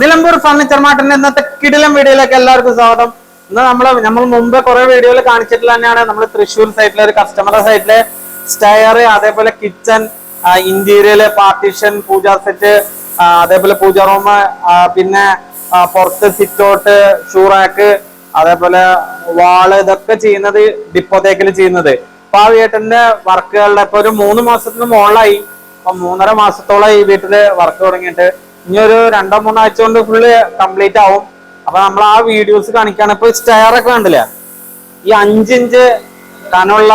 Nilambur furniture മാർട്ടിന്റെ ഇന്നത്തെ കിടിലം വീഡിയോയിലേക്ക് എല്ലാവർക്കും സ്വാഗതം. ഇന്ന് നമ്മൾ നമ്മൾ മുമ്പ് കുറെ വീഡിയോയിൽ കാണിച്ചിട്ടുള്ള തന്നെയാണ്. നമ്മൾ തൃശ്ശൂർ സൈറ്റിലെ ഒരു കസ്റ്റമറുടെ സൈറ്റിലെ സ്റ്റയർ അതേപോലെ kitchen interior partition pooja set അതേപോലെ പൂജാ റൂം പിന്നെ പുറത്ത് പുറത്ത് ഷൂ ഷൂറാക്ക് അതേപോലെ വാൾ ഇതൊക്കെ ചെയ്യുന്നത് ഡിപ്പോത്തേക്കിൽ ചെയ്യുന്നത്. അപ്പൊ ആ വീട്ടിന്റെ വർക്കുകളുടെ ഇപ്പൊ ഒരു മൂന്ന് മാസത്തിന് മുകളിലായി. അപ്പൊ മൂന്നര മാസത്തോളം ഈ വീട്ടിൽ വർക്ക് തുടങ്ങിയിട്ട്. ഇനി രണ്ടോ മൂന്നോ ആഴ്ച കൊണ്ട് ഫുള്ള് കംപ്ലീറ്റ് ആവും. അപ്പൊ നമ്മൾ ആ വീഡിയോസ് കാണിക്കാണ്. ഇപ്പൊ സ്റ്റയർ ഒക്കെ കണ്ടില്ലേ? ഈ അഞ്ചിഞ്ച് കനമുള്ള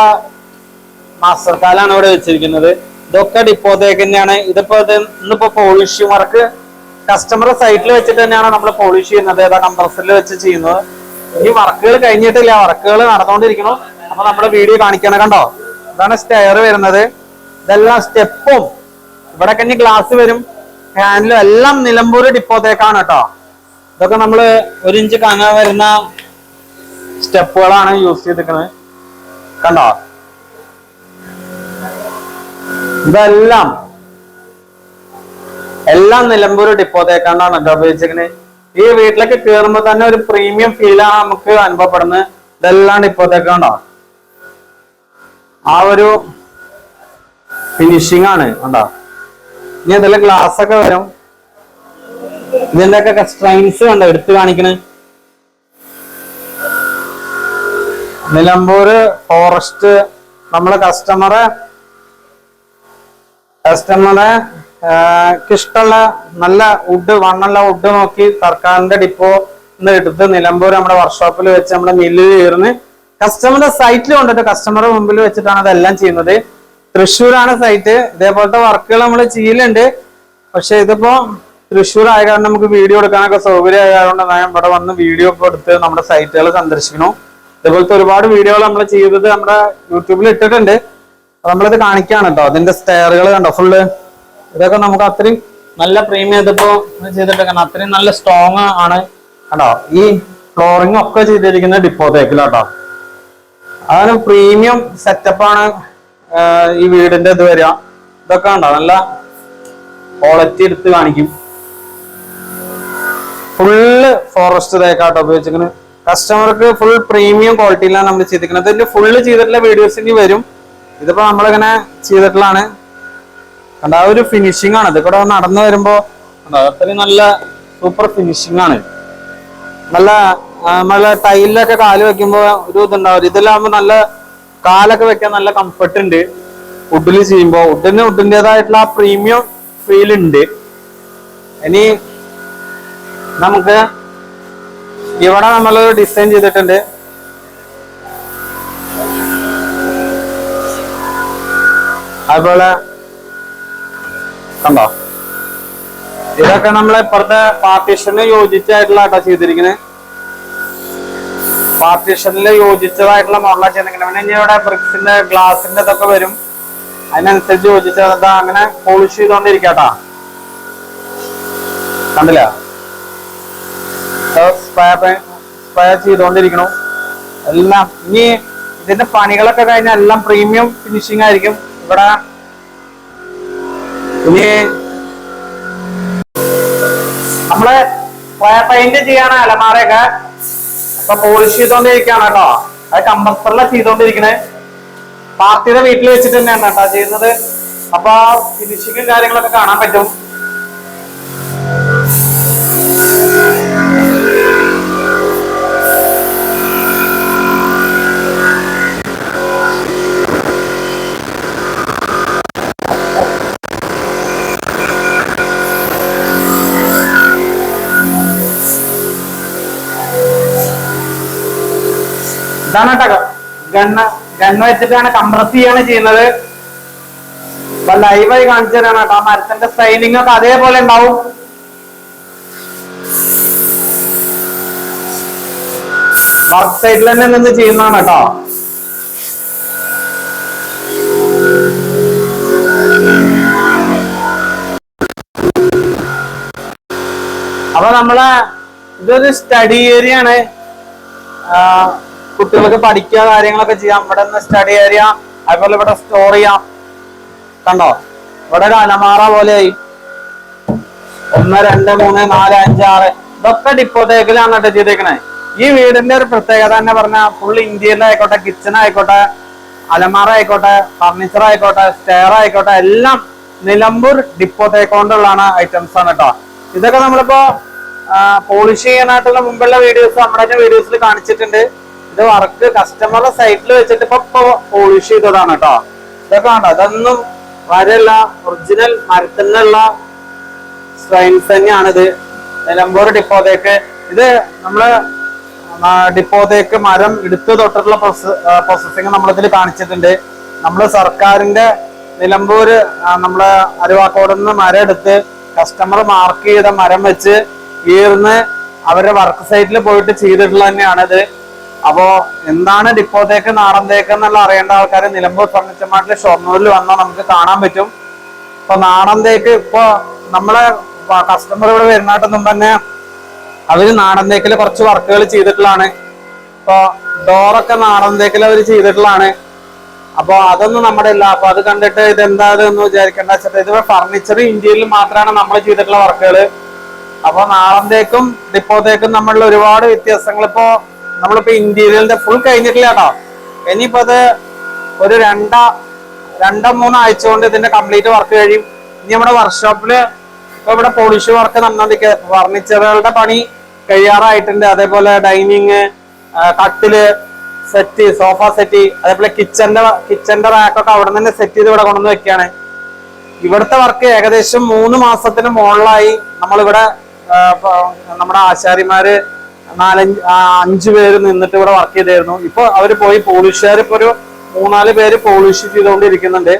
മാസ്റ്റർ കാലാണ് ഇവിടെ വെച്ചിരിക്കുന്നത്. ഇതൊക്കെ ഡിപ്പോത്തേക്ക് തന്നെയാണ്. ഇതിപ്പോ ഇത് ഇന്നിപ്പോ പോളിഷ് വർക്ക് കസ്റ്റമർ സൈറ്റിൽ വെച്ചിട്ട് തന്നെയാണ് നമ്മൾ പോളിഷ് ചെയ്യുന്നത്. ഏതാ കംപ്രസറിൽ വെച്ച് ചെയ്യുന്നത്. ഈ വർക്കുകൾ കഴിഞ്ഞിട്ടില്ല. വർക്കുകൾ നടന്നുകൊണ്ടിരിക്കണം അപ്പൊ നമ്മുടെ വീഡിയോ കാണിക്കണം കണ്ടോ? ഇതാണ് സ്റ്റെയർ വരുന്നത്. ഇതെല്ലാം സ്റ്റെപ്പും ഇവിടെ കഴിഞ്ഞ് ഗ്ലാസ് വരും. ഹാൻഡിലും എല്ലാം നിലമ്പൂർ ഡിപ്പോത്തേക്കാണ് കേട്ടോ. ഇതൊക്കെ നമ്മൾ ഒരു ഇഞ്ച് കന വരുന്ന സ്റ്റെപ്പുകളാണ് യൂസ് ചെയ്തിരിക്കുന്നത്. കണ്ടോ? ഇതെല്ലാം എല്ലാം നിലമ്പൂർ ഡിപ്പോത്തേക്കാണ്ടാണ് കേട്ടോ ഉപയോഗിച്ചിരിക്കുന്നത്. ഈ വീട്ടിലേക്ക് കയറുമ്പോ തന്നെ ഒരു പ്രീമിയം ഫീലാണ് നമുക്ക് അനുഭവപ്പെടുന്നത്. ഇതെല്ലാം ഡിപ്പോത്തേക്കാണ്ടോ ആ ഒരു ഫിനിഷിംഗ് ആണ് കണ്ടോ? ഇനി എന്തെല്ലാം ഗ്ലാസ് ഒക്കെ വരും? ഇതിന്റെ സ്ട്രെയിൻസ് കണ്ടോ? എടുത്തു കാണിക്കണ്. നിലമ്പൂര് ഫോറസ്റ്റ് നമ്മളെ കസ്റ്റമറെ കസ്റ്റമറെ ഇഷ്ടമുള്ള നല്ല വുഡ് വണ്ണുള്ള വുഡ് നോക്കി സർക്കാരിന്റെ ഡിപ്പോ എടുത്ത് നിലമ്പൂർ നമ്മുടെ വർക്ക്ഷോപ്പിൽ വെച്ച് നമ്മുടെ മില്ലിൽ ചേർന്ന് കസ്റ്റമറുടെ സൈറ്റിൽ കൊണ്ടിട്ട് കസ്റ്റമറുടെ മുമ്പിൽ വെച്ചിട്ടാണ് അതെല്ലാം ചെയ്യുന്നത്. തൃശ്ശൂരാണ് സൈറ്റ് ഇതേപോലത്തെ വർക്കുകൾ നമ്മൾ ചെയ്യലുണ്ട്. പക്ഷെ ഇതിപ്പോ തൃശ്ശൂർ ആയ കാരണം നമുക്ക് വീഡിയോ എടുക്കാനൊക്കെ സൗകര്യം ആയതുകൊണ്ട് ഞാൻ ഇവിടെ വന്ന് വീഡിയോ ഒക്കെ എടുത്ത് നമ്മുടെ സൈറ്റുകൾ സന്ദർശിക്കണം ഇതേപോലത്തെ ഒരുപാട് വീഡിയോകൾ നമ്മൾ ചെയ്തത് നമ്മുടെ യൂട്യൂബിൽ ഇട്ടിട്ടുണ്ട്. നമ്മളിത് കാണിക്കാണ് കേട്ടോ. അതിന്റെ സ്റ്റെയറുകൾ കണ്ടോ? ഫുള്ള് ഇതൊക്കെ നമുക്ക് അത്രയും നല്ല പ്രീമിയം ഇതിപ്പോ ചെയ്തിട്ടൊക്കെ അത്രയും നല്ല സ്ട്രോങ് ആണ്. കണ്ടോ? ഈ ഫ്ലോറിംഗ് ഒക്കെ ചെയ്തിരിക്കുന്നത് ഡിപ്പോത്തേക്കിലാട്ടോ അതാണ് പ്രീമിയം സെറ്റപ്പാണ് ഈ വീടിന്റെ ഇത് വരിക ഇതൊക്കെ ഉണ്ടോ നല്ല ക്വാളിറ്റി എടുത്ത് കാണിക്കും. ഫുള്ള് ഫോറസ്റ്റ് തേക്കാട്ടോ ഉപയോഗിച്ചിരിക്കുന്നത് കസ്റ്റമർക്ക് ഫുൾ പ്രീമിയം ക്വാളിറ്റിയിലാണ് നമ്മൾ ചെയ്തിരിക്കുന്നത് ഇതിന്റെ ഫുള്ള് ചെയ്തിട്ടുള്ള വീഡിയോസ് ഇനി വരും. ഇതിപ്പോ നമ്മളിങ്ങനെ ചെയ്തിട്ടുള്ളതാണ്. കണ്ട? ആ ഒരു ഫിനിഷിംഗ് ആണ്. ഇത് കൂടെ നടന്നു വരുമ്പോ അത്രയും നല്ല സൂപ്പർ ഫിനിഷിംഗ് ആണ്. നല്ല നമ്മളെ ടൈലിലൊക്കെ കാൽ വെക്കുമ്പോ ഒരു ഇതുണ്ടാവും. ഇതിലാകുമ്പോ നല്ല കാലൊക്കെ വെക്കാൻ നല്ല കംഫർട്ട് ഉണ്ട്. വുഡിൽ ചെയ്യുമ്പോ വുഡിന് വുഡിന്റെതായിട്ടുള്ള ആ പ്രീമിയം ഫീൽ ഉണ്ട്. ഇനി നമുക്ക് ഇവിടെ നമ്മൾ ഡിസൈൻ ചെയ്തിട്ടുണ്ട്. അതുപോലെ കണ്ടോ? ഇതൊക്കെ നമ്മളെ ഇപ്പുറത്തെ പാർട്ടീഷന് യോജിച്ചായിട്ടുള്ള കേട്ടോ ചെയ്തിരിക്കുന്നത് പാർട്ടീഷനിൽ യോജിച്ചതായിട്ടുള്ള മോഡലാണ് ചെയ്യുന്നത് പിന്നെ ഇനി ഇവിടെ ബ്രിക്സിന്റെ ഗ്ലാസിന്റെ ഇതൊക്കെ വരും. അതിനനുസരിച്ച് യോജിച്ചത് അങ്ങനെ പോളിഷ് ചെയ്തോണ്ടിരിക്കാട്ടാ. കണ്ടില്ല? സ്പയർ ചെയ്തോണ്ടിരിക്കണു. എല്ലാം ഇനി ഇതിന്റെ പണികളൊക്കെ കഴിഞ്ഞാൽ എല്ലാം പ്രീമിയം ഫിനിഷിംഗ് ആയിരിക്കും. ഇവിടെ ഇനി നമ്മൾ പെയിന്റ് ചെയ്യാണ് അലമാരയൊക്കെ. അപ്പൊ പോളിഷ് ചെയ്തോണ്ടിരിക്കാണ് കേട്ടോ. അത് കമ്പസ്റ്ററിലാണ് ചെയ്തോണ്ടിരിക്കണേ. പാർട്ടിയുടെ വീട്ടിൽ വെച്ചിട്ട് തന്നെയാണ് കേട്ടോ ചെയ്യുന്നത്. അപ്പൊ ഫിനിഷിങ്ങും കാര്യങ്ങളൊക്കെ കാണാൻ പറ്റും. ഇതാണ് കേട്ടോ ഗണ്ണ ഗണ്ണ വെച്ചിട്ടാണ് കംപ്രസ് ചെയ്യാണ് ചെയ്യുന്നത്. അപ്പൊ ലൈവായി കാണിച്ചു തരാണ് കേട്ടോ ആ മരത്തിന്റെ സ്റ്റൈലിംഗ് ഒക്കെ അതേപോലെ ഉണ്ടാവും. വർക്ക് സൈഡിൽ തന്നെ നിന്ന് ചെയ്യുന്നതാണ് കേട്ടോ. അപ്പൊ നമ്മളെ ഇതൊരു സ്റ്റഡി ഏരിയ ആണ്. കുട്ടികൾക്ക് പഠിക്കുക കാര്യങ്ങളൊക്കെ ചെയ്യാം. ഇവിടെ നിന്ന് സ്റ്റഡി ഏരിയ അതുപോലെ ഇവിടെ സ്റ്റോർ ചെയ്യാം. കണ്ടോ? ഇവിടെ ഒരു അലമാറ പോലെയായി. ഒന്ന് രണ്ട് മൂന്ന് നാല് അഞ്ച് ആറ്. ഇതൊക്കെ ഡിപ്പോത്തേക്കിലാണ് കേട്ടോ ചെയ്തേക്കണേ. ഈ വീടിന്റെ ഒരു പ്രത്യേകത തന്നെ പറഞ്ഞാൽ ഫുൾ ഇന്ത്യയിൽ ആയിക്കോട്ടെ കിച്ചൺ ആയിക്കോട്ടെ അലമാറ ആയിക്കോട്ടെ ഫർണിച്ചർ ആയിക്കോട്ടെ സ്റ്റെയർ ആയിക്കോട്ടെ എല്ലാം നിലമ്പൂർ ഡിപ്പോ കൊണ്ടുള്ളതാണ് ഐറ്റംസ് ആണ് കേട്ടോ. ഇതൊക്കെ നമ്മളിപ്പോ പോളിഷ് ചെയ്യാനായിട്ടുള്ള മുമ്പുള്ള വീഡിയോസ് നമ്മുടെ വീഡിയോസിൽ കാണിച്ചിട്ടുണ്ട്. ഇത് വർക്ക് കസ്റ്റമറുടെ സൈറ്റിൽ വെച്ചിട്ട് ഇപ്പൊ പോളിഷ് ചെയ്തതാണ് കേട്ടോ. ഇതൊക്കെ കണ്ടോ ഇതൊന്നും വരല്ല ഒറിജിനൽ മരത്തിനുള്ള സ്ട്രെയിൻസ് തന്നെയാണിത്. നിലമ്പൂർ ഡിപ്പോതേക്ക് ഇത് നമ്മൾ ഡിപ്പോതേക്ക് മരം എടുത്തു തൊട്ടിട്ടുള്ള പ്രോസസ്സിങ് നമ്മളിതിൽ കാണിച്ചിട്ടുണ്ട്. നമ്മൾ സർക്കാരിന്റെ നിലമ്പൂര് ആ, നമ്മളെ അരുവാക്കോട് നിന്ന് മരം എടുത്ത് കസ്റ്റമർ മാർക്ക് ചെയ്ത മരം വെച്ച് ഈർന്ന് അവരുടെ വർക്ക് സൈറ്റിൽ പോയിട്ട് ചെയ്തിട്ടുള്ള തന്നെയാണിത് അപ്പോ എന്താണ് ഡിപ്പോതേക്ക് നാടൻ തേക്ക് എന്നുള്ള അറിയേണ്ട ആൾക്കാർ നിലമ്പൂർ ഫർണിച്ചർ മാർട്ടിൽ ഷൊർണൂരിൽ വന്നാൽ നമുക്ക് കാണാൻ പറ്റും. ഇപ്പൊ നാടൻ തേക്ക് ഇപ്പൊ നമ്മളെ കസ്റ്റമർ ഇവിടെ വരുന്നതായിട്ട് തന്നെ അവർ നാടൻ തേക്കിൽ കുറച്ച് വർക്കുകൾ ചെയ്തിട്ടുള്ളതാണ്. ഇപ്പൊ ഡോറൊക്കെ നാടൻ തേക്കിൽ അവർ ചെയ്തിട്ടുള്ളതാണ്. അപ്പൊ അതൊന്നും നമ്മുടെ ഇല്ല. അപ്പൊ അത് കണ്ടിട്ട് ഇത് എന്താ എന്ന് വിചാരിക്കേണ്ട വെച്ചിട്ട് ഇത് ഫർണിച്ചർ ഇന്ത്യയിൽ മാത്രമാണ് നമ്മൾ ചെയ്തിട്ടുള്ള വർക്കുകൾ അപ്പൊ നാളത്തേക്കും ഡിപ്പോത്തേക്കും നമ്മളിൽ ഒരുപാട് വ്യത്യാസങ്ങൾ ഇപ്പോ നമ്മളിപ്പോ ഇന്റീരിയലിന്റെ ഫുൾ കഴിഞ്ഞിട്ടില്ല കേട്ടോ ഇനിയിപ്പോ അത് ഒരു രണ്ടാ രണ്ടോ മൂന്നോ ആഴ്ച കൊണ്ട് ഇതിന്റെ കംപ്ലീറ്റ് വർക്ക് കഴിയും. ഇനി നമ്മുടെ വർക്ക്ഷോപ്പിൽ ഇപ്പൊ ഇവിടെ പോളിഷ് വർക്ക് നടന്നോണ്ടിരിക്കുക ഫർണിച്ചറുകളുടെ പണി കഴിയാറായിട്ടുണ്ട്. അതേപോലെ ഡൈനിങ് കട്ടിൽ സെറ്റ് സോഫ സെറ്റ് അതേപോലെ കിച്ചന്റെ കിച്ചന്റെ റാക്കൊക്കെ അവിടെ തന്നെ സെറ്റ് ചെയ്ത് ഇവിടെ കൊണ്ടുവന്ന് വെക്കുകയാണ് ഇവിടുത്തെ വർക്ക് ഏകദേശം മൂന്ന് മാസത്തിന് മുകളിലായി. നമ്മളിവിടെ നമ്മുടെ ആശാരിമാര് നാലഞ്ച് അഞ്ച് പേര് നിന്നിട്ട് ഇവിടെ വർക്ക് ചെയ്തായിരുന്നു. ഇപ്പൊ അവർ പോയി പോളിഷുകാർ ഇപ്പൊ ഒരു മൂന്നാൽ പേര് പോളിഷ് ചെയ്തുകൊണ്ടിരിക്കുന്നുണ്ട്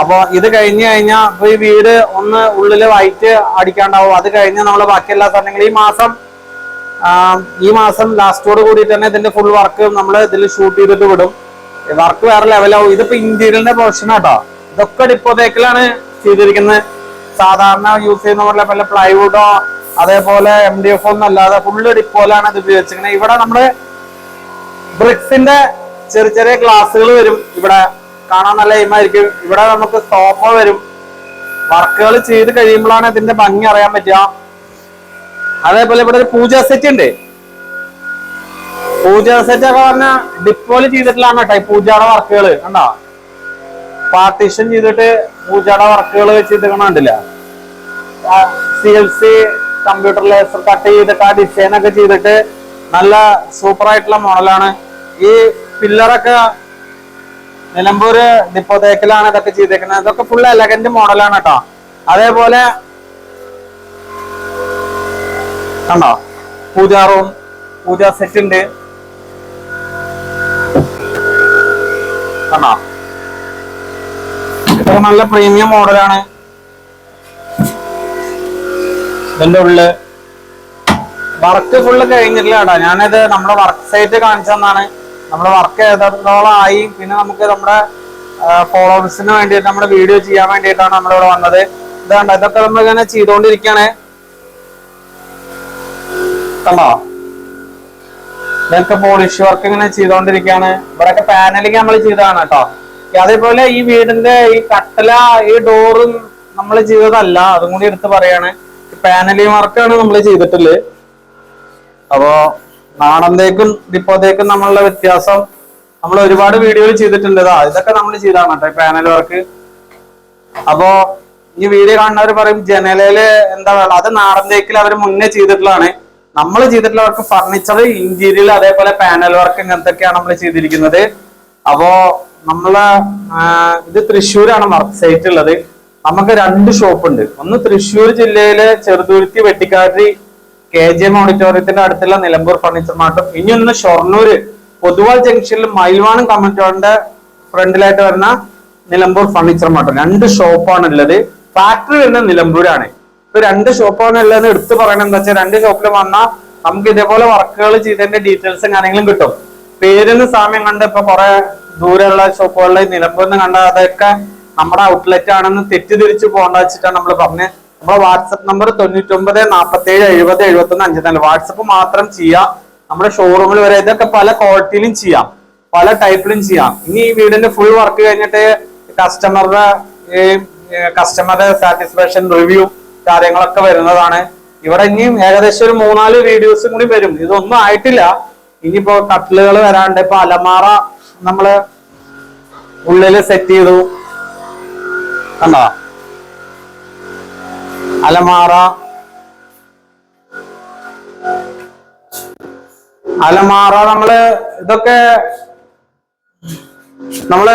അപ്പൊ ഇത് കഴിഞ്ഞു കഴിഞ്ഞാൽ ഇപ്പൊ ഈ വീട് ഒന്ന് ഉള്ളിൽ വൈറ്റ് അടിക്കാണ്ടാവും. അത് കഴിഞ്ഞ് നമ്മൾ ബാക്കി എല്ലാ സാധനങ്ങളും ഈ മാസം ഈ മാസം ലാസ്റ്റോട് കൂടി തന്നെ ഇതിന്റെ ഫുൾ വർക്ക് നമ്മൾ ഇതിൽ ഷൂട്ട് ചെയ്തിട്ട് വിടും. വർക്ക് വേറെ ലെവലാവും ഇതിപ്പോ ഇന്റീരിയറിന്റെ പോർഷൻ ആട്ടോ ഇതൊക്കെ ഡിപ്പോതേക്കിലാണ് ചെയ്തിരിക്കുന്നത്. സാധാരണ യൂസ് ചെയ്യുന്ന പോലെ പല പ്ലൈവുഡോ അതേപോലെ എം ഡി എഫ് ഒന്നും അല്ലാതെ ഫുള്ള് ഡിപ്പോലാണ് ഇത് ഉപയോഗിച്ചിരിക്കുന്നത്. ഇവിടെ നമ്മൾ ബ്രിക്സിന്റെ ചെറിയ ചെറിയ ഗ്ലാസ്സുകൾ വരും. ഇവിടെ കാണാൻ നല്ല എയിമായിരിക്കും ഇവിടെ നമുക്ക് സോഫ വരും. വർക്കുകൾ ചെയ്ത് കഴിയുമ്പോഴാണ് ഇതിന്റെ ഭംഗി അറിയാൻ പറ്റുക. അതേപോലെ ഇവിടെ ഒരു പൂജ സെറ്റ് ഉണ്ട്. പൂജ സെറ്റ് ഒക്കെ പറഞ്ഞ ഡിപ്പോയിൽ ചെയ്തിട്ടുള്ളതാണ് കേട്ടോ. ഈ പൂജയുടെ വർക്കുകൾ കണ്ടോ? പാർട്ടീഷൻ ചെയ്തിട്ട് പൂജയുടെ വർക്കുകൾ ചെയ്തിരിക്കണ കണ്ടില്ല? C L C computer laser cut ചെയ്തിട്ട് ആ ഡിസൈൻ ഒക്കെ ചെയ്തിട്ട് നല്ല സൂപ്പർ ആയിട്ടുള്ള മോഡലാണ് ഈ പില്ലറൊക്കെ നിലമ്പൂര് ഡിപ്പോതേക്കിലാണ് ഇതൊക്കെ ചെയ്തേക്കുന്നത്. ഇതൊക്കെ ഫുൾ എലഗന്റ് മോഡലാണ് കേട്ടോ. അതേപോലെ കണ്ടോ? പൂജാ റൂം പൂജാ സെറ്റ് ഉണ്ട്. കണ്ടോ? ഇതൊക്കെ നല്ല പ്രീമിയം മോഡലാണ് ഇതിന്റെ ഉള്ളിൽ. വർക്ക് ഫുള്ള് കഴിഞ്ഞിട്ടില്ല കേട്ടോ. ഞാനിത് നമ്മുടെ വർക്ക് സൈറ്റ് കാണിച്ചെന്നാണ് നമ്മുടെ വർക്ക് ഏതോളം ആയി. പിന്നെ നമുക്ക് നമ്മുടെ ഫോളോവേഴ്സിന് വേണ്ടിയിട്ട് നമ്മുടെ വീഡിയോ ചെയ്യാൻ വേണ്ടിയിട്ടാണ് നമ്മളിവിടെ വന്നത്. ഇതാണ്ട് ഇതൊക്കെ നമ്മൾ ഇങ്ങനെ ചെയ്തുകൊണ്ടിരിക്കുകയാണ്. കണ്ടോ? ഇതൊക്കെ പോളിഷ് വർക്ക് ഇങ്ങനെ ചെയ്തുകൊണ്ടിരിക്കുകയാണ്. ഇവിടെയൊക്കെ പാനലിങ് നമ്മൾ ചെയ്തതാണ് കേട്ടോ. അതേപോലെ ഈ വീടിന്റെ ഈ കട്ടല ഈ ഡോറും നമ്മൾ ചെയ്തതല്ല. അതും കൂടി എടുത്ത് പറയാണ്. പാനലിങ് വർക്കാണ് നമ്മൾ ചെയ്തിട്ടുള്ളത് അപ്പോ നാണന്തേക്കും ഡിപ്പോത്തേക്കും നമ്മളുടെ വ്യത്യാസം നമ്മൾ ഒരുപാട് വീഡിയോയിൽ ചെയ്തിട്ടുണ്ട്. ഇതാ ഇതൊക്കെ നമ്മൾ ചെയ്താണ് കേട്ടോ പാനൽ വർക്ക്. അപ്പോ ഈ വീഡിയോ കാണുന്നവർ പറയും ജനലയിൽ എന്താ പറയുക അത് നാടൻ തേക്കിൽ അവർ മുന്നേ ചെയ്തിട്ടുള്ളതാണ്. നമ്മൾ ചെയ്തിട്ടുള്ളവർക്ക് ഫർണിച്ചർ ഇന്റീരിയർ അതേപോലെ പാനൽ വർക്ക് ഇങ്ങനത്തൊക്കെയാണ് നമ്മൾ ചെയ്തിരിക്കുന്നത്. അപ്പോ നമ്മൾ ഇത് തൃശ്ശൂരാണ് സൈറ്റ് ഉള്ളത് നമുക്ക് രണ്ട് ഷോപ്പ് ഉണ്ട്. ഒന്ന് തൃശ്ശൂർ ജില്ലയിലെ ചെറുതുരുത്തി വെട്ടിക്കാട്ടി കെ ജെ എം ഓഡിറ്റോറിയത്തിന്റെ അടുത്തുള്ള നിലമ്പൂർ ഫർണിച്ചർ മാർട്ടും ഇനി ഒന്ന് ഷൊർണൂര് പൊതുവാൾ ജംഗ്ഷനിൽ മയിൽവാണം കമ്മിറ്റോറിന്റെ ഫ്രണ്ടിലായിട്ട് വരുന്ന നിലമ്പൂർ ഫർണിച്ചർ മാർട്ടും രണ്ട് ഷോപ്പാണ് ഉള്ളത്. ഫാക്ടറി വരുന്നത് നിലമ്പൂരാണ്. ഇപ്പൊ രണ്ട് ഷോപ്പാണ് ഉള്ളതെന്ന് എടുത്തു പറയണം. എന്താ വെച്ചാൽ രണ്ട് ഷോപ്പിൽ വന്നാൽ നമുക്ക് ഇതേപോലെ വർക്കുകൾ ചെയ്തതിന്റെ ഡീറ്റെയിൽസും കാര്യങ്ങളും കിട്ടും. പേരിന് സാമ്യം കണ്ട് ഇപ്പൊ കുറെ ദൂരെയുള്ള ഷോപ്പുകളിൽ നിലമ്പൂർ കണ്ട അതൊക്കെ നമ്മുടെ ഔട്ട്ലെറ്റ് ആണെന്ന് തെറ്റിദ്ധരിച്ച് പോകേണ്ട വെച്ചിട്ടാണ് നമ്മൾ പറഞ്ഞത് നമ്മുടെ വാട്സപ്പ് നമ്പർ തൊണ്ണൂറ്റൊമ്പത് നാൽപ്പത്തി ഏഴ് എഴുപത് എഴുപത്തി ഒന്ന് അഞ്ച് നാല് വാട്സപ്പ് മാത്രം ചെയ്യാം. നമ്മുടെ ഷോറൂമിൽ വരെ ഇതൊക്കെ പല ക്വാളിറ്റിയിലും ചെയ്യാം. പല ടൈപ്പിലും ചെയ്യാം. ഇനി ഈ വീടിന്റെ ഫുൾ വർക്ക് കഴിഞ്ഞിട്ട് കസ്റ്റമറുടെ കസ്റ്റമറുടെ സാറ്റിസ്ഫാക്ഷൻ റിവ്യൂ കാര്യങ്ങളൊക്കെ വരുന്നതാണ്. ഇവിടെ ഇനിയും ഏകദേശം ഒരു മൂന്നാൽ വീഡിയോസും കൂടി വരും. ഇതൊന്നും ആയിട്ടില്ല. ഇനിയിപ്പോ കട്ടിലുകൾ വരാണ്ട് ഇപ്പൊ അലമാറ നമ്മൾ ഉള്ളിൽ സെറ്റ് ചെയ്തു. കണ്ടോ അലമാറ. അലമാറ നമ്മൾ ഇതൊക്കെ നമ്മൾ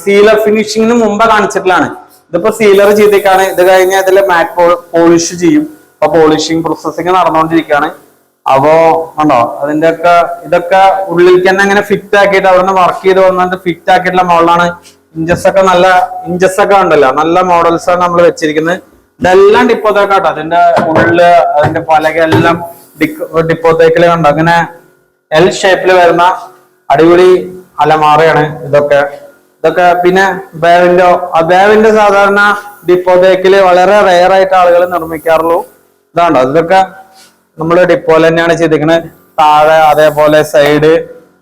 സീലർ ഫിനിഷിങ്ങിന് മുമ്പ് കാണിച്ചിട്ടുള്ളതാണ്. ഇതിപ്പോ സീലർ ചെയ്തേക്കാണ്. ഇത് കഴിഞ്ഞ് ഇതിൽ മാറ്റ് പോളിഷ് ചെയ്യും. അപ്പൊ പോളിഷിങ് പ്രോസസ്സിങ് നടന്നുകൊണ്ടിരിക്കുകയാണ് അപ്പോ ഉണ്ടോ അതിന്റെ ഒക്കെ ഇതൊക്കെ ഉള്ളിൽ തന്നെ ഫിറ്റ് ആക്കിയിട്ട് അവിടെ നിന്ന് വർക്ക് ചെയ്ത് വന്നിട്ട് ഫിറ്റ് ആക്കിയിട്ടുള്ള മോഡലാണ് ഇഞ്ചസ് ഒക്കെ നല്ല ഇഞ്ചസ് ഒക്കെ ഉണ്ടല്ലോ. നല്ല മോഡൽസ് ആണ് നമ്മൾ വെച്ചിരിക്കുന്നത്. ഇതെല്ലാം ഡിപ്പോത്തേക്കാട്ടോ അതിന്റെ ഉള്ളിൽ അതിന്റെ പലക എല്ലാം ഡിപ്പോത്തേക്കിൽ കണ്ടോ? അങ്ങനെ എൽ ഷേപ്പിൽ വരുന്ന അടിപൊളി അലമാറയാണ് ഇതൊക്കെ. ഇതൊക്കെ പിന്നെ ബേവിന്റെ ബേവിന്റെ സാധാരണ ഡിപ്പോത്തേക്കിൽ വളരെ റെയർ ആയിട്ട് ആളുകൾ നിർമ്മിക്കാറുള്ളൂ. ഇതാണ്ടോ? ഇതൊക്കെ നമ്മൾ ഡിപ്പോയിൽ തന്നെയാണ് ചെയ്തിരിക്കുന്നത്. താഴെ അതേപോലെ സൈഡ്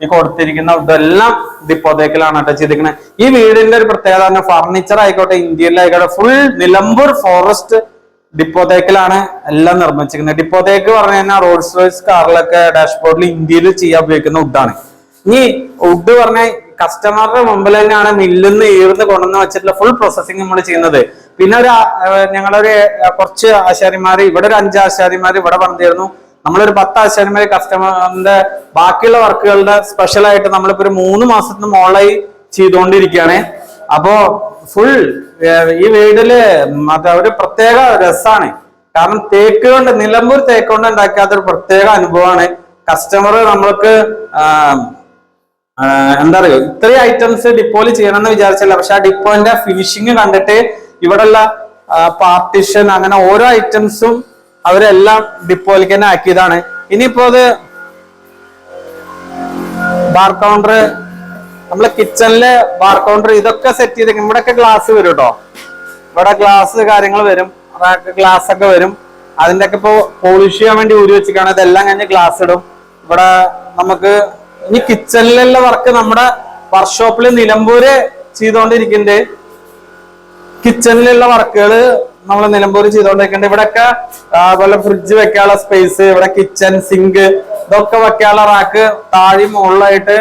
ഈ കൊടുത്തിരിക്കുന്ന ഇതെല്ലാം ഡിപ്പോത്തേക്കിലാണ് കേട്ടോ ചെയ്തിരിക്കുന്നത് ഈ വീടിന്റെ ഒരു പ്രത്യേകത ഫർണിച്ചർ ആയിക്കോട്ടെ ഇന്ത്യയിലായിക്കോട്ടെ ഫുൾ നിലമ്പൂർ ഫോറസ്റ്റ് ഡിപ്പോതേക്കിലാണ് എല്ലാം നിർമ്മിച്ചിരിക്കുന്നത്. ഡിപ്പോതേക്ക് പറഞ്ഞു കഴിഞ്ഞാൽ റോഡ്സ് റോയ്സ് കാറിലൊക്കെ ഡാഷ്ബോർഡിൽ ഇന്ത്യയിൽ ചെയ്യാൻ ഉപയോഗിക്കുന്ന വുഡാണ് ഇനി വുഡ് പറഞ്ഞ കസ്റ്റമറുടെ മുമ്പിൽ തന്നെയാണ് മില്ലിന്ന് ഈർന്ന് കൊണ്ടുവന്ന് വെച്ചിട്ടുള്ള ഫുൾ പ്രോസസ്സിംഗ് നമ്മൾ ചെയ്യുന്നത്. പിന്നെ ഒരു ഞങ്ങളൊരു കുറച്ച് ആശാരിമാര് ഇവിടെ ഒരു അഞ്ച് ആശാരിമാര് ഇവിടെ പറഞ്ഞിരുന്നു നമ്മളൊരു പത്ത് ആശാരിമാര് കസ്റ്റമറിന്റെ ബാക്കിയുള്ള വർക്കുകളുടെ സ്പെഷ്യൽ ആയിട്ട് നമ്മളിപ്പോ ഒരു മൂന്ന് മാസത്തിന് മോളായി ചെയ്തുകൊണ്ടിരിക്കുകയാണ്. അപ്പോ ഫുൾ ഈ വീടിൽ മറ്റേ ഒരു പ്രത്യേക രസാണ്. കാരണം തേക്ക് കൊണ്ട് നിലമ്പൂർ തേക്ക് കൊണ്ട് ഉണ്ടാക്കാത്ത ഒരു പ്രത്യേക അനുഭവമാണ്. കസ്റ്റമർ നമ്മൾക്ക് എന്താ പറയുക ഇത്രയും ഐറ്റംസ് ഡിപ്പോയിൽ ചെയ്യണമെന്ന് വിചാരിച്ചില്ല. പക്ഷെ ആ ഡിപ്പോന്റെ ഫിനിഷിങ് കണ്ടിട്ട് ഇവിടെയുള്ള പാർട്ടിഷൻ അങ്ങനെ ഓരോ ഐറ്റംസും അവരെല്ലാം ഡിപ്പോയിലേക്ക് തന്നെ ആക്കിയതാണ്. ഇനിയിപ്പോ അത് ബാർ കൗണ്ടർ നമ്മളെ കിച്ചണിലെ ബാർ കൗണ്ടർ ഇതൊക്കെ സെറ്റ് ചെയ്ത് ഇവിടെയൊക്കെ ഗ്ലാസ് വരും കേട്ടോ. ഇവിടെ ഗ്ലാസ് കാര്യങ്ങൾ വരും. ഗ്ലാസ് ഒക്കെ വരും. അതിന്റെ ഒക്കെ ഇപ്പോൾ പോളിഷ് ചെയ്യാൻ വേണ്ടി ഊരി വെച്ചിട്ടാണ് ഇതെല്ലാം കഴിഞ്ഞ് ഗ്ലാസ് ഇടും. ഇവിടെ നമുക്ക് ഇനി കിച്ചണിലുള്ള വർക്ക് നമ്മുടെ വർക്ക്ഷോപ്പിൽ നിലമ്പൂര് ചെയ്തുകൊണ്ടിരിക്കുന്നുണ്ട്. കിച്ചണിലുള്ള വർക്കുകൾ നമ്മൾ നിലമ്പൂർ ചെയ്തുകൊണ്ടിരിക്കുന്നുണ്ട് ഇവിടെയൊക്കെ അതുപോലെ ഫ്രിഡ്ജ് വെക്കാനുള്ള സ്പേസ് ഇവിടെ കിച്ചൺ സിങ്ക് ഇതൊക്കെ വെക്കാനുള്ള റാക്ക് താഴെ മുകളിലായിട്ട്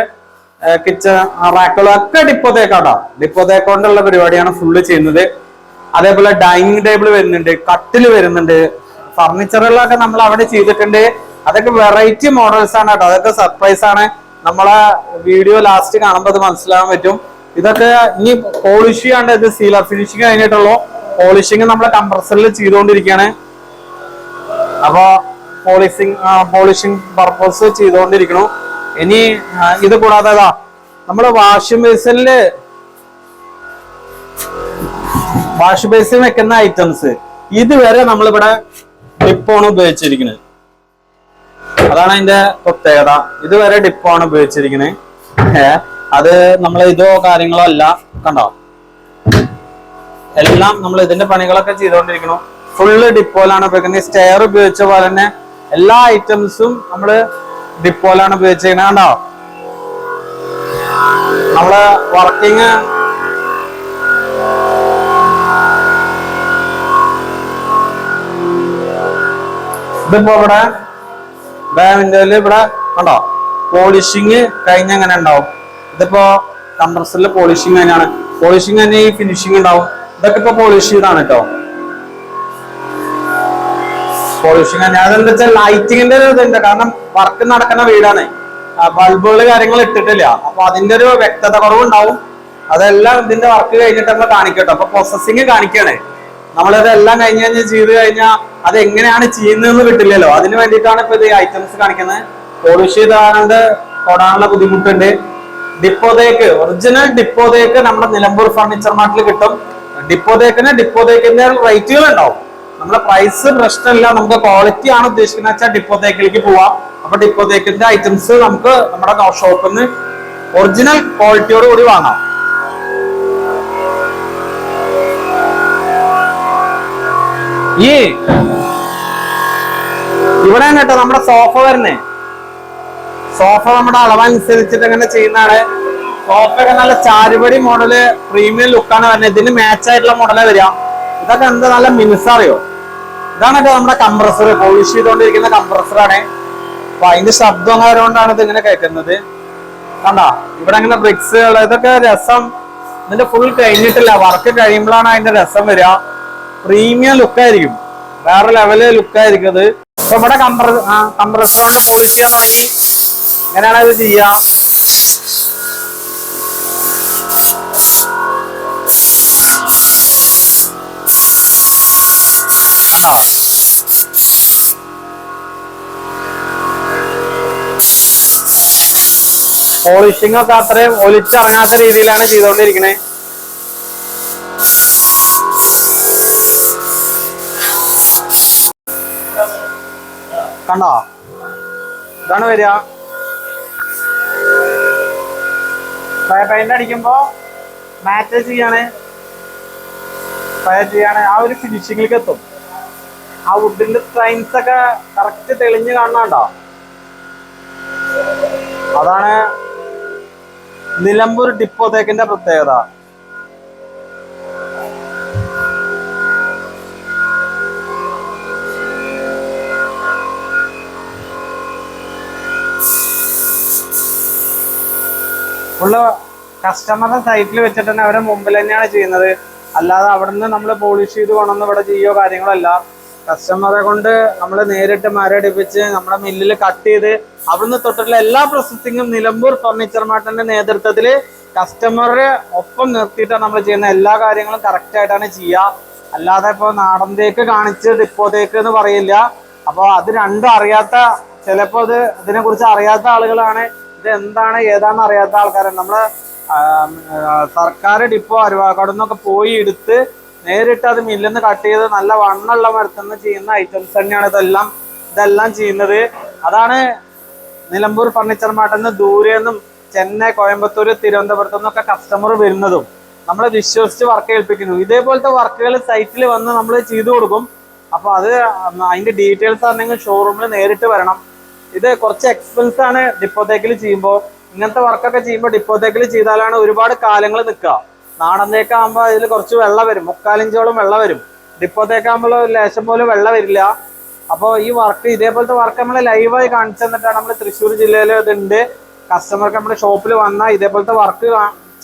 കിച്ചൺ റാക്കുകളൊക്കെ ഡിപ്പോത്തേക്കാട്ടോ ഡിപ്പോ കൊണ്ടുള്ള പരിപാടിയാണ് ഫുള്ള് ചെയ്യുന്നത്. അതേപോലെ ഡൈനിങ് ടേബിൾ വരുന്നുണ്ട് കട്ടിൽ വരുന്നുണ്ട്. ഫർണിച്ചറുകളൊക്കെ നമ്മൾ അവിടെ ചെയ്തിട്ടുണ്ട്. അതൊക്കെ വെറൈറ്റി മോഡൽസ് ആണ് കേട്ടോ. അതൊക്കെ സർപ്രൈസ് ആണ്. നമ്മളെ വീഡിയോ ലാസ്റ്റ് കാണുമ്പോൾ അത് മനസ്സിലാവാൻ പറ്റും. ഇതൊക്കെ ഇനി പോളിഷ് ചെയ്യാണ്ട് ഇത് സീലർ ഫിനിഷിങ് കഴിഞ്ഞിട്ടുള്ളൂ. പോളിഷിങ് നമ്മൾ കംപ്രസറിൽ ചെയ്തുകൊണ്ടിരിക്കുകയാണ്. അപ്പൊ പോളിഷിങ് പോളിഷിങ് പർപ്പസ് ചെയ്തുകൊണ്ടിരിക്കണു ഇനി ഇത് കൂടാതെ ഇതാ നമ്മൾ വാഷിംഗ് ബേസിനിൽ വാഷ് ബേസിൽ വെക്കുന്ന ഐറ്റംസ് ഇതുവരെ നമ്മളിവിടെ ഡിപ്പോണ് ഉപയോഗിച്ചിരിക്കുന്നത് അതാണ് അതിന്റെ പ്രത്യേകത. ഇതുവരെ ഡിപ്പാണ് ഉപയോഗിച്ചിരിക്കുന്നത് അത് നമ്മൾ ഇതോ കാര്യങ്ങളോ അല്ല കണ്ടോ? എല്ലാം നമ്മൾ ഇതിന്റെ പണികളൊക്കെ ചെയ്തുകൊണ്ടിരിക്കുന്നു. ഫുള്ള് ഡിപ്പോലാണ് ഉപയോഗിക്കുന്നത്. സ്റ്റെയർ ഉപയോഗിച്ച പോലെ തന്നെ എല്ലാ ഐറ്റംസും നമ്മൾ ഡിപ്പോലാണ് ഉപയോഗിച്ചിരിക്കുന്നത്. കണ്ടോ? നമ്മൾ വർക്കിംഗ് ഇതിപ്പോ ഇവിടെ ബാവിൻഡോയിൽ ഇവിടെ കണ്ടോ? പോളിഷിങ് കഴിഞ്ഞ അങ്ങനെ ഉണ്ടാവും. ഇതിപ്പോ കംപ്രസറിൽ പോളിഷിങ് തന്നെയാണ്. പോളിഷിങ് തന്നെ ഈ ഫിനിഷിങ് ഉണ്ടാവും. ഇതൊക്കെ ഇപ്പൊ പോളിഷ് ചെയ്താണ് കേട്ടോ പോളിഷിങ് തന്നെ. അതെന്താ വെച്ചാൽ ലൈറ്റിങ്ങിന്റെ ഒരു ഇതുണ്ട്. കാരണം വർക്ക് നടക്കുന്ന വീടാണ്. ബൾബുകൾ കാര്യങ്ങൾ ഇട്ടിട്ടില്ല. അപ്പൊ അതിന്റെ ഒരു വ്യക്തത കുറവുണ്ടാവും. അതെല്ലാം ഇതിന്റെ വർക്ക് കഴിഞ്ഞിട്ട് നമ്മൾ കാണിക്കട്ടോ. അപ്പൊ പ്രോസസ്സിങ് കാണിക്കണേ. നമ്മളിതെല്ലാം കഴിഞ്ഞ് കഴിഞ്ഞ് ചെയ്ത് കഴിഞ്ഞാൽ അത് എങ്ങനെയാണ് ചെയ്യുന്നതെന്ന് കിട്ടില്ലല്ലോ. അതിന് വേണ്ടിയിട്ടാണ് ഇപ്പൊ ഇത് ഐറ്റംസ് കാണിക്കുന്നത്. പോളിഷ് ചെയ്താണ്ട് തൊടാനുള്ള ബുദ്ധിമുട്ടുണ്ട്. ഡിപ്പോതേക്ക് ഒറിജിനൽ ഡിപ്പോതേക്ക് നമ്മുടെ നിലമ്പൂർ ഫർണിച്ചർ മാർട്ടിൽ കിട്ടും. ഡിപ്പോതേക്കിന് ഡിപ്പോതേക്കിന്റെ റേറ്റുകൾ ഉണ്ടാവും നമ്മുടെ പ്രൈസ് പ്രശ്നമില്ല നമുക്ക് ക്വാളിറ്റി ആണ് ഉദ്ദേശിക്കുന്നത് വെച്ചാൽ ഡിപ്പോതേക്കിലേക്ക് പോവാം. അപ്പൊ ഡിപ്പോതേക്കിന്റെ ഐറ്റംസ് നമുക്ക് നമ്മുടെ ഷോപ്പിൽ നിന്ന് ഒറിജിനൽ ക്വാളിറ്റിയോട് കൂടി വാങ്ങാം. ഈ ഇവിടെ കേട്ടോ നമ്മുടെ സോഫ വരുന്നേ. സോഫ നമ്മുടെ അളവനുസരിച്ചിട്ട് അങ്ങനെ ചെയ്യുന്നതാണ് ഒക്കെ നല്ല ചാരുപടി മോഡൽ പ്രീമിയം ലുക്കാണ് വരുന്നത്. ഇതിന് മാച്ച് ആയിട്ടുള്ള മോഡലേ വരിക. ഇതൊക്കെ എന്താ നല്ല മിനുസറിയോ ഇതാണൊക്കെ നമ്മുടെ കംപ്രസർ പോളിഷ് ചെയ്തുകൊണ്ടിരിക്കുന്ന കംപ്രസറാണ് അപ്പൊ അതിന്റെ ശബ്ദം ആയതുകൊണ്ടാണ് ഇത് ഇങ്ങനെ കേൾക്കുന്നത്. കണ്ട? ഇവിടെ ഇങ്ങനെ ബ്രിക്സുകൾ ഇതൊക്കെ രസം. ഇതിന്റെ ഫുൾ കഴിഞ്ഞിട്ടില്ല. വർക്ക് കഴിയുമ്പോഴാണ് അതിന്റെ രസം വരിക. പ്രീമിയം ലുക്കായിരിക്കും വേറെ ലെവൽ ലുക്കായിരിക്കും അത് അപ്പൊ ഇവിടെ കംപ്രസ് കംപ്രസർ കൊണ്ട് പോളിഷ് ചെയ്യാൻ തുടങ്ങി. എങ്ങനെയാണ് ഇത് ചെയ്യാം? കണ്ടോ പോളിഷിംഗ് ഒക്കെ അത്രയും ഒലിച്ചിറങ്ങാത്ത രീതിയിലാണ് ചെയ്തുകൊണ്ടിരിക്കണേ കണ്ടോ? ഇതാണ് വരിക. പെയിന്റ് അടിക്കുമ്പോ മാറ്റേജ് ചെയ്യാണ്. ഫയർ ചെയ്യാണ്. ആ ഒരു ഫിനിഷിങ്ങിലേക്ക് എത്തും. ആ വുഡിന്റെ സ്ട്രൈൻസ് ഒക്കെ കറക്റ്റ് തെളിഞ്ഞു കാണുന്നുണ്ടോ അതാണ് നിലമ്പൂർ ഡിപ്പോ തേക്കിന്റെ പ്രത്യേകത. ഉള്ള കസ്റ്റമറുടെ സൈറ്റിൽ വെച്ചിട്ട് തന്നെ അവരെ മുമ്പിൽ തന്നെയാണ് ചെയ്യുന്നത്. അല്ലാതെ അവിടെ നിന്ന് നമ്മൾ പോളിഷ് ചെയ്ത് കൊണ്ടുവന്ന് ഇവിടെ ചെയ്യോ കാര്യങ്ങളല്ല കസ്റ്റമറെ കൊണ്ട് നമ്മൾ നേരിട്ട് മരടിപ്പിച്ച് നമ്മുടെ മില്ലിൽ കട്ട് ചെയ്ത് അവിടുന്ന് തൊട്ടുള്ള എല്ലാ പ്രോസസ്സിങ്ങും നിലമ്പൂർ ഫർണിച്ചർ മാർട്ടിന്റെ നേതൃത്വത്തിൽ കസ്റ്റമറെ ഒപ്പം നിർത്തിയിട്ടാണ് നമ്മൾ ചെയ്യുന്ന എല്ലാ കാര്യങ്ങളും കറക്റ്റ് ആയിട്ടാണ് ചെയ്യുക. അല്ലാതെ ഇപ്പോൾ നാടൻ തേക്ക് കാണിച്ച് എന്ന് പറയില്ല. അപ്പോൾ അത് രണ്ടും അറിയാത്ത ചിലപ്പോൾ അത് ഇതിനെ കുറിച്ച് അറിയാത്ത ആളുകളാണ്. ഇത് എന്താണ് ഏതാണെന്ന് അറിയാത്ത ആൾക്കാരാണ്. നമ്മൾ സർക്കാർ ഡിപ്പോ അരുവാക്കോട് നിന്നൊക്കെ പോയി എടുത്ത് നേരിട്ട് അത് മില്ലെന്ന് കട്ട് ചെയ്ത് നല്ല വണ്ണുള്ള മരത്തുനിന്ന് ചെയ്യുന്ന ഐറ്റംസ് തന്നെയാണ് ഇതെല്ലാം. ഇതെല്ലാം ചെയ്യുന്നത്. അതാണ് നിലമ്പൂർ ഫർണിച്ചർ മാർട്ടിൽ നിന്ന് ദൂരെ നിന്നും ചെന്നൈ കോയമ്പത്തൂർ തിരുവനന്തപുരത്തു നിന്നൊക്കെ കസ്റ്റമർ വരുന്നതും നമ്മൾ വിശ്വസിച്ച് വർക്ക് ഏൽപ്പിക്കുന്നു. ഇതേപോലത്തെ വർക്കുകൾ സൈറ്റിൽ വന്ന് നമ്മൾ ചെയ്തു കൊടുക്കും. അപ്പോൾ അത് അതിന്റെ ഡീറ്റെയിൽസ് ആണെങ്കിൽ ഷോറൂമിൽ നേരിട്ട് വരണം. ഇത് കുറച്ച് എക്സ്പെൻസ് ആണ് ഡിപ്പോത്തേക്കിൽ ചെയ്യുമ്പോൾ ഇങ്ങനത്തെ വർക്കൊക്കെ ചെയ്യുമ്പോൾ ഡിപ്പോത്തേക്കിൽ ചെയ്താലാണ് ഒരുപാട് കാലങ്ങൾ നിൽക്കുക. നാടൻ തേക്കാകുമ്പോൾ അതിൽ കുറച്ച് വെള്ളം വരും. മുക്കാലിഞ്ചോളം വെള്ളം വരും. ഡിപ്പോത്തേക്കാകുമ്പോൾ ലേശം പോലും വെള്ളം വരില്ല. അപ്പോൾ ഈ വർക്ക് ഇതേപോലത്തെ വർക്ക് നമ്മൾ ലൈവായി കാണിച്ചു തന്നിട്ടാണ് നമ്മൾ തൃശ്ശൂർ ജില്ലയിൽ ഇതുണ്ട്. കസ്റ്റമർക്ക് നമ്മുടെ ഷോപ്പിൽ വന്നാൽ ഇതേപോലത്തെ വർക്ക്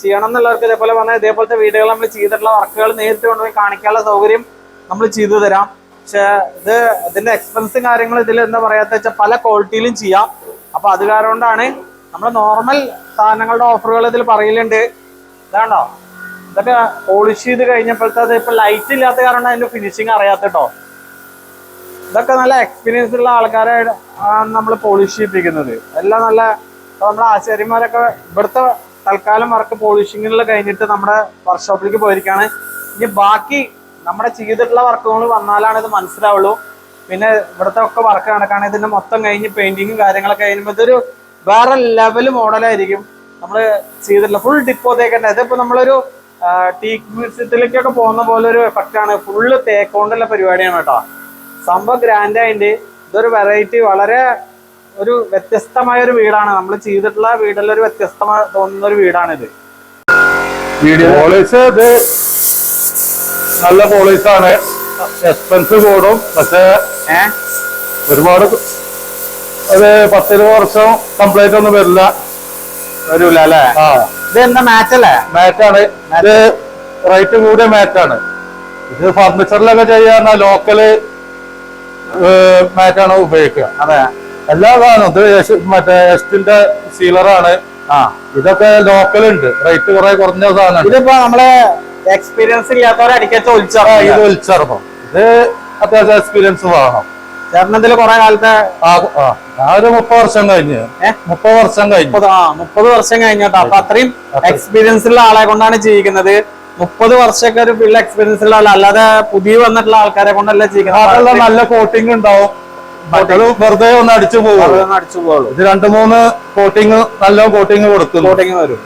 ചെയ്യണം എന്നുള്ളവർക്ക് ഇതേപോലെ വന്നാൽ ഇതേപോലത്തെ വീടുകൾ നമ്മൾ ചെയ്തിട്ടുള്ള വർക്കുകൾ നേരിട്ട് കൊണ്ടുപോയി കാണിക്കാനുള്ള സൗകര്യം നമ്മൾ ചെയ്തു തരാം. പക്ഷേ ഇത് ഇതിന്റെ എക്സ്പെൻസും കാര്യങ്ങളും ഇതിൽ എന്താ പറയാത്ത വെച്ചാൽ പല ക്വാളിറ്റിയിലും ചെയ്യാം. അപ്പോൾ അത് കാരണം കൊണ്ടാണ് നമ്മൾ നോർമൽ സാധനങ്ങളുടെ ഓഫറുകൾ ഇതിൽ പറയലുണ്ട്. ഇതാണ്ടോ ഇതൊക്കെ പോളിഷ് ചെയ്ത് കഴിഞ്ഞപ്പോഴത്തെ അത് ഇപ്പൊ ലൈറ്റ് ഇല്ലാത്ത കാരണം അതിന്റെ ഫിനിഷിങ് അറിയാത്ത കേട്ടോ ഇതൊക്കെ നല്ല എക്സ്പീരിയൻസ് ഉള്ള ആൾക്കാരെ നമ്മൾ പോളിഷ് ചെയ്യിപ്പിക്കുന്നത്. എല്ലാം നല്ല നമ്മുടെ ആശാരിമാരൊക്കെ ഇവിടുത്തെ തൽക്കാലം വർക്ക് പോളിഷിങ്ങിനുള്ള കഴിഞ്ഞിട്ട് നമ്മുടെ വർക്ക്ഷോപ്പിലേക്ക് പോയിരിക്കാണ്. ഇനി ബാക്കി നമ്മുടെ ചെയ്തിട്ടുള്ള വർക്കുകൾ വന്നാലാണ് ഇത് മനസ്സിലാവുള്ളൂ. പിന്നെ ഇവിടുത്തെ ഒക്കെ വർക്ക് കണക്കാണ് ഇതിന്റെ മൊത്തം കഴിഞ്ഞ് പെയിന്റിങ്ങും കാര്യങ്ങളൊക്കെ കഴിയുമ്പോൾ ഇതൊരു വേറെ ലെവൽ മോഡലായിരിക്കും നമ്മൾ ചെയ്തിട്ടുള്ള ഫുൾ ഡിപ്പോ തേക്കേണ്ട ഇതിപ്പോ നമ്മളൊരു ടീക്ക് മ്യൂസിയത്തിലേക്കൊക്കെ പോകുന്ന പോലെ ഒരു എഫക്റ്റ് ആണ് ഫുള്ള് തേക്കോണ്ടുള്ള പരിപാടിയാണ് കേട്ടോ. സംഭവം ഗ്രാൻഡ് ആയിട്ട് ഇതൊരു വെറൈറ്റി വളരെ ഒരു വ്യത്യസ്തമായ ഒരു വീടാണ്. നമ്മൾ ചെയ്തിട്ടുള്ള വീടിൽ ഒരു വ്യത്യസ്തമായി തോന്നുന്ന ഒരു വീടാണിത്. പോളിസ് ഇത് നല്ല പോളിസ് ആണ് എക്സ്പെൻസ് കൂടും. പക്ഷെ ഒരുപാട് ഒരു പത്തിരുപത് വർഷം കംപ്ലൈന്റ് ഒന്നും വരില്ല. വരൂല അല്ലേ? ആ. ഇത് മാറ്റാണ് റേറ്റ് കൂടിയ മാറ്റാണ് ഇത് ഫർണിച്ചറിലൊക്കെ ചെയ്യാൻ ലോക്കൽ മാറ്റാണ് ഉപയോഗിക്കുക. അതെ. എല്ലാ സാധനവും. ഇത് മറ്റേ എസ്റ്റിന്റെ സീലറാണ് ആ. ഇതൊക്കെ ലോക്കൽ ഉണ്ട്. റേറ്റ് കുറെ കുറഞ്ഞ സാധനം ഇതിപ്പോ നമ്മളെ എക്സ്പീരിയൻസ് ഇല്ലാത്തവരെ അടിക്കാൻ ആ, ഇത് ഒലിച്ചറപ്പം ഇത് അത്യാവശ്യം എക്സ്പീരിയൻസ് വേണം. ചേർന്നതിൽ കുറെ കാലത്തെ ഒരു മുപ്പത് വർഷം കഴിഞ്ഞു? മുപ്പത് വർഷം കഴിഞ്ഞു. ആ മുപ്പത് വർഷം കഴിഞ്ഞോട്ടോ. അപ്പൊ അത്രയും എക്സ്പീരിയൻസ് ഉള്ള ആളെ കൊണ്ടാണ് ജീവിക്കുന്നത്. മുപ്പത് വർഷമൊക്കെ ഒരു ഫുൾ എക്സ്പീരിയൻസ് ഉള്ള ആൾ അല്ലാതെ പുതിയ വന്നിട്ടുള്ള ആൾക്കാരെ കൊണ്ടല്ല ജീവിക്കുന്നത്? നല്ല കോട്ടിംഗ് ഉണ്ടാവും. വെറുതെ ഒന്ന് അടിച്ചു പോകും അടിച്ചു പോകുള്ളൂ ഇത് രണ്ട് മൂന്ന് കോട്ടിങ് നല്ല കോട്ടിങ് കൊടുക്കും കോട്ടിങ് വരും.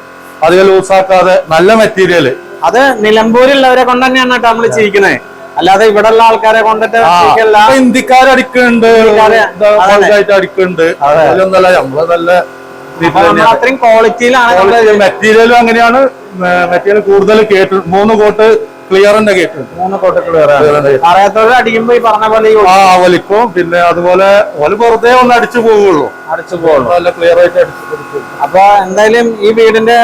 അധികം ലൂസാക്കാതെ നല്ല മെറ്റീരിയൽ അത് നിലമ്പൂരിലുള്ളവരെ കൊണ്ട് തന്നെയാണ് കേട്ടോ നമ്മൾ ചെയ്യിക്കുന്നത് അല്ലാതെ ഇവിടെ ഉള്ള ആൾക്കാരെ കൊണ്ടിട്ട് ഹിന്ദിക്കാർ അടിക്കുന്നുണ്ട്. അതിലൊന്നല്ല നമ്മൾ നല്ല അത്രയും ക്വാളിറ്റിയിലാണ് മെറ്റീരിയലും അങ്ങനെയാണ് മെറ്റീരിയൽ കൂടുതൽ കേട്ടു മൂന്ന് കോട്ട് ക്ലിയറിന്റെ കേട്ടു മൂന്ന് കോട്ട് ക്ലിയർ അറിയാത്തവരെ അടിക്കുമ്പോ ഈ പറഞ്ഞ പോലെ ആ വലിക്കും പിന്നെ അതുപോലെ ഓൽ പുറത്തേ ഒന്ന് അടിച്ചു പോവുള്ളൂ അടിച്ചു പോകുള്ളൂ. നല്ല ക്ലിയർ ആയിട്ട് അടിച്ചു അപ്പൊ എന്തായാലും ഈ വീടിന്റെ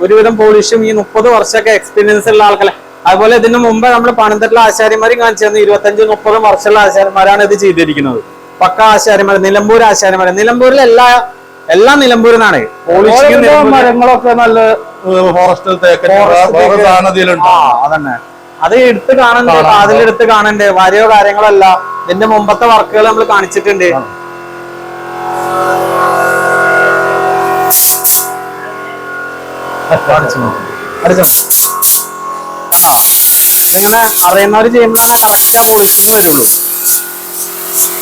ഒരുവിധം പോളിഷും ഈ മുപ്പത് വർഷമൊക്കെ എക്സ്പീരിയൻസ് ഉള്ള ആൾക്കാരെ അതുപോലെ ഇതിന് മുമ്പ് നമ്മൾ പണിതിട്ടുള്ള ആശാരിമാരും കാണിച്ചു തന്നു ഇരുപത്തഞ്ച് മുപ്പതും വർഷമുള്ള ആശാരിമാരാണ് ഇത് ചെയ്തിരിക്കുന്നത്. പക്ക ആശാരിമാർ നിലമ്പൂർ ആശാരിമാർ നിലമ്പൂരിൽ എല്ലാ എല്ലാ നിലമ്പൂരിനാണ് മരങ്ങളൊക്കെ നല്ല ഫോറസ്റ്റ് അതന്നെ. അത് എടുത്ത് കാണുന്നുണ്ട് അതിലെടുത്ത് കാണുന്നുണ്ട് വരയോ കാര്യങ്ങളല്ല. ഇതിന്റെ മുമ്പത്തെ വർക്കുകൾ നമ്മൾ കാണിച്ചിട്ടുണ്ട്. അടിച്ചോ കണ്ടോ ഇതിങ്ങനെ അറിയുന്നവർ ചെയ്യുമ്പോഴാണ് കറക്റ്റ് പോളിഷിങ് വരുള്ളൂ.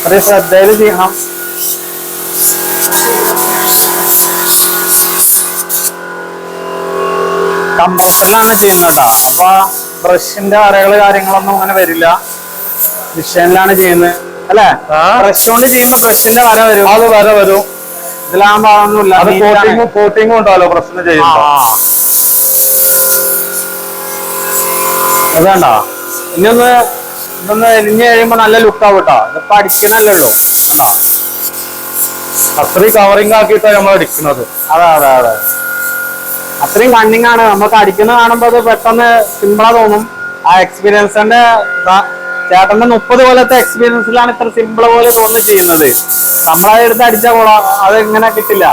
ഒരു ശ്രദ്ധയിൽ ചെയ്യണം. കമ്പ്രസറിലാണ് ചെയ്യുന്നത്. കേട്ടോ അപ്പൊ ബ്രഷിന്റെ അറകൾ കാര്യങ്ങളൊന്നും അങ്ങനെ വരില്ല. മിഷനിലാണ് ചെയ്യുന്നത്. അല്ലേ. ബ്രഷ് കൊണ്ട് ചെയ്യുമ്പോ ബ്രഷിന്റെ വര വരും. അത് വര വരും. ഇതിലാകുമ്പോ അതൊന്നുമില്ല. അത്. കോട്ടിങ്ങും കോട്ടിങ്ങും ഉണ്ടാവല്ലോ ബ്രഷിന് ചെയ്യുമ്പോ. അത് കണ്ടോ ഇനി ഒന്ന് ഇതൊന്ന് എരിഞ്ഞ് കഴിയുമ്പോ നല്ല ലുക്ക് ആവും കേട്ടോ ഇതിപ്പോ അടിക്കണല്ലോ കണ്ടോ അത്രയും കവറിങ് ആക്കിയിട്ടാണ് നമ്മൾ അടിക്കുന്നത് അതെ അതെ അതെ. അത്രയും കണ്ണിങ് ആണ്. നമുക്ക് അടിക്കുന്ന കാണുമ്പോ അത് പെട്ടെന്ന് സിമ്പിളാ തോന്നും. ആ എക്സ്പീരിയൻസിന്റെ ചേട്ടന്റെ മുപ്പത് കൊല്ലത്തെ എക്സ്പീരിയൻസിലാണ് ഇത്ര സിമ്പിൾ പോലെ തോന്നി ചെയ്യുന്നത്. നമ്മളെ എടുത്ത് അടിച്ച കൊള്ളാം അത് ഇങ്ങനെ കിട്ടില്ല.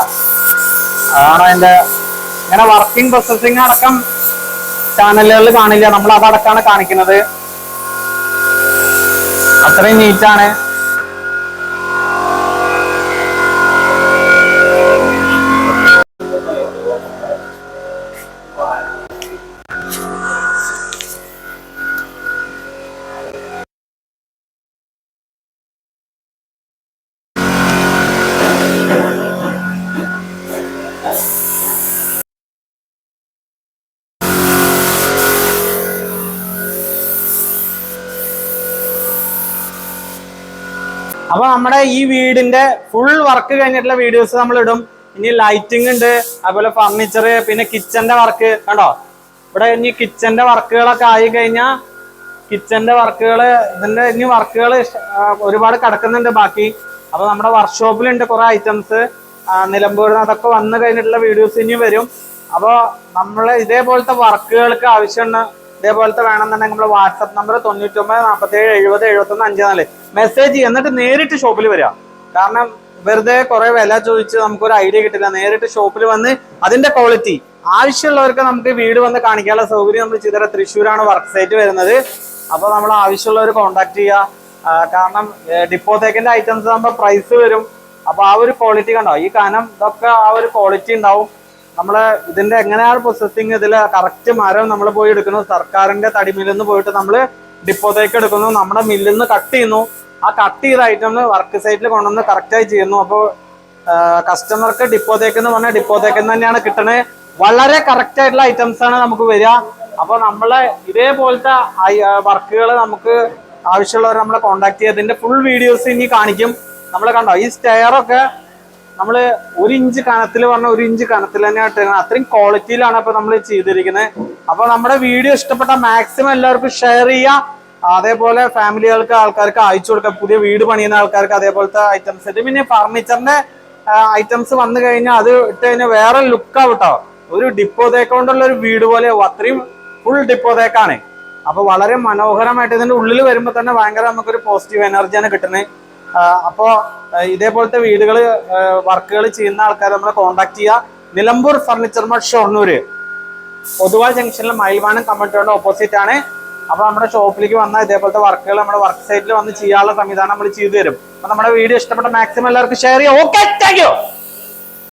അതാണ് അതിന്റെ ഇങ്ങനെ വർക്കിംഗ് പ്രോസസ്സിങ് അടക്കം ചാനലുകളിൽ കാണില്ല. നമ്മൾ അതടക്കാണ് കാണിക്കുന്നത്. അത്രയും നീറ്റാണ് അപ്പൊ നമ്മുടെ ഈ വീടിന്റെ ഫുൾ വർക്ക് കഴിഞ്ഞിട്ടുള്ള വീഡിയോസ് നമ്മൾ ഇടും ഇനി ലൈറ്റിംഗ് ഉണ്ട് അതുപോലെ ഫർണിച്ചർ പിന്നെ കിച്ചന്റെ വർക്ക് കണ്ടോ? ഇവിടെ ഇനി കിച്ചന്റെ വർക്കുകളൊക്കെ ആയി കഴിഞ്ഞാൽ കിച്ചന്റെ വർക്കുകൾ ഇതിന്റെ ഇനി വർക്കുകൾ ഒരുപാട് കിടക്കുന്നുണ്ട് ബാക്കി. അപ്പൊ നമ്മുടെ വർക്ക്ഷോപ്പിലുണ്ട് കുറെ ഐറ്റംസ് നിലമ്പൂരിൽ അതൊക്കെ വന്നു കഴിഞ്ഞിട്ടുള്ള വീഡിയോസ് ഇനി വരും. അപ്പോൾ നമ്മൾ ഇതേപോലത്തെ വർക്കുകൾക്ക് ആവശ്യമുള്ള ഇതേപോലത്തെ വേണമെന്നുണ്ടെങ്കിൽ നമ്മുടെ വാട്സപ്പ് നമ്പർ തൊണ്ണൂറ്റൊമ്പത് നാൽപ്പത്തി ഏഴ് എഴുപത് എഴുപത്തൊന്ന് അഞ്ച് നാല് മെസ്സേജ് എന്നിട്ട് നേരിട്ട് ഷോപ്പിൽ വരിക കാരണം വെറുതെ കുറെ വില ചോദിച്ച് നമുക്കൊരു ഐഡിയ കിട്ടില്ല. നേരിട്ട് ഷോപ്പിൽ വന്ന് അതിന്റെ ക്വാളിറ്റി ആവശ്യമുള്ളവർക്ക് നമുക്ക് വീട് വന്ന് കാണിക്കാനുള്ള സൗകര്യം നമ്മൾ ചെയ്തത് തൃശ്ശൂരാണ് വർക്ക് സൈറ്റ് വരുന്നത്. അപ്പോൾ നമ്മൾ ആവശ്യമുള്ളവർ കോൺടാക്ട് ചെയ്യുക കാരണം ഡിപ്പോത്തേക്കിന്റെ ഐറ്റംസ് ആകുമ്പോൾ പ്രൈസ് വരും. അപ്പൊ ആ ഒരു ക്വാളിറ്റി കണ്ടോ? ഈ കനം ഇതൊക്കെ ആ ഒരു ക്വാളിറ്റി ഉണ്ടാവും. നമ്മൾ ഇതിന്റെ എങ്ങനെയാണ് പ്രോസസ്സിങ് ഇതിൽ കറക്റ്റ് മരം നമ്മൾ പോയി എടുക്കുന്നു. സർക്കാരിന്റെ തടിമിൽ നിന്ന് പോയിട്ട് നമ്മൾ ഡിപ്പോത്തേക്ക് എടുക്കുന്നു. നമ്മുടെ മില്ലിൽ നിന്ന് കട്ട് ചെയ്യുന്നു. ആ കട്ട് ചെയ്ത ഐറ്റം വർക്ക് സൈറ്റിൽ കൊണ്ടുവന്ന് കറക്റ്റായി ചെയ്യുന്നു. അപ്പോൾ കസ്റ്റമർക്ക് ഡിപ്പോത്തേക്ക് എന്ന് പറഞ്ഞാൽ ഡിപ്പോത്തേക്ക് തന്നെയാണ് കിട്ടണത് വളരെ കറക്റ്റ് ആയിട്ടുള്ള ഐറ്റംസ് ആണ് നമുക്ക് വരിക. അപ്പോൾ നമ്മളെ ഇതേപോലത്തെ വർക്കുകൾ നമുക്ക് ആവശ്യമുള്ളവർ നമ്മളെ കോൺടാക്ട് ചെയ്യുക ഇതിന്റെ ഫുൾ വീഡിയോസ് ഇനി കാണിക്കും. നമ്മൾ കണ്ടോ ഈ സ്റ്റെയർ ഒക്കെ നമ്മൾ ഒരു ഇഞ്ച് കനത്തിൽ പറഞ്ഞ ഒരു ഇഞ്ച് കനത്തിൽ തന്നെ ഇട്ടിരിക്കുന്നത് അത്രയും ക്വാളിറ്റിയിലാണ് ഇപ്പൊ നമ്മൾ ചെയ്തിരിക്കുന്നത് അപ്പൊ നമ്മുടെ വീഡിയോ ഇഷ്ടപ്പെട്ട മാക്സിമം എല്ലാവർക്കും ഷെയർ ചെയ്യുക അതേപോലെ ഫാമിലികൾക്ക് ആൾക്കാർക്ക് അയച്ചു കൊടുക്കുക പുതിയ വീട് പണിയുന്ന ആൾക്കാർക്ക് അതേപോലത്തെ ഐറ്റംസ് ഇട്ട് പിന്നെ ഫർണിച്ചറിന്റെ ഐറ്റംസ് വന്നു കഴിഞ്ഞാൽ അത് ഇട്ട് കഴിഞ്ഞാൽ വേറെ ലുക്ക് കേട്ടോ ഒരു ഡിപ്പോ തേക്കൊണ്ടുള്ള ഒരു വീട് പോലെ അത്രയും ഫുൾ ഡിപ്പോ തേക്കാണ് അപ്പൊ വളരെ മനോഹരമായിട്ട് ഇതിന്റെ ഉള്ളിൽ വരുമ്പോൾ തന്നെ ഭയങ്കര നമുക്കൊരു പോസിറ്റീവ് എനർജിയാണ് കിട്ടുന്നത് അപ്പോ ഇതേപോലത്തെ വീടുകൾ വർക്കുകൾ ചെയ്യുന്ന ആൾക്കാരെ നമ്മളെ കോൺടാക്ട് ചെയ്യുക നിലമ്പൂർ ഫർണിച്ചർ മാർട്ട് ഷൊർണൂര്. പൊതുവാ ജംഗ്ഷനിൽ മയിൽവാനം കമ്മിറ്റിയുടെ ഓപ്പോസിറ്റ് ആണ്. അപ്പൊ നമ്മുടെ ഷോപ്പിലേക്ക് വന്നാൽ ഇതേപോലത്തെ വർക്കുകൾ നമ്മുടെ വർക്ക് സൈറ്റിൽ വന്ന് ചെയ്യാനുള്ള സംവിധാനം നമ്മൾ ചെയ്തു തരും. അപ്പൊ നമ്മുടെ വീഡിയോ ഇഷ്ടപ്പെട്ട മാക്സിമം എല്ലാവർക്കും ഷെയർ ചെയ്യാം. Okay thank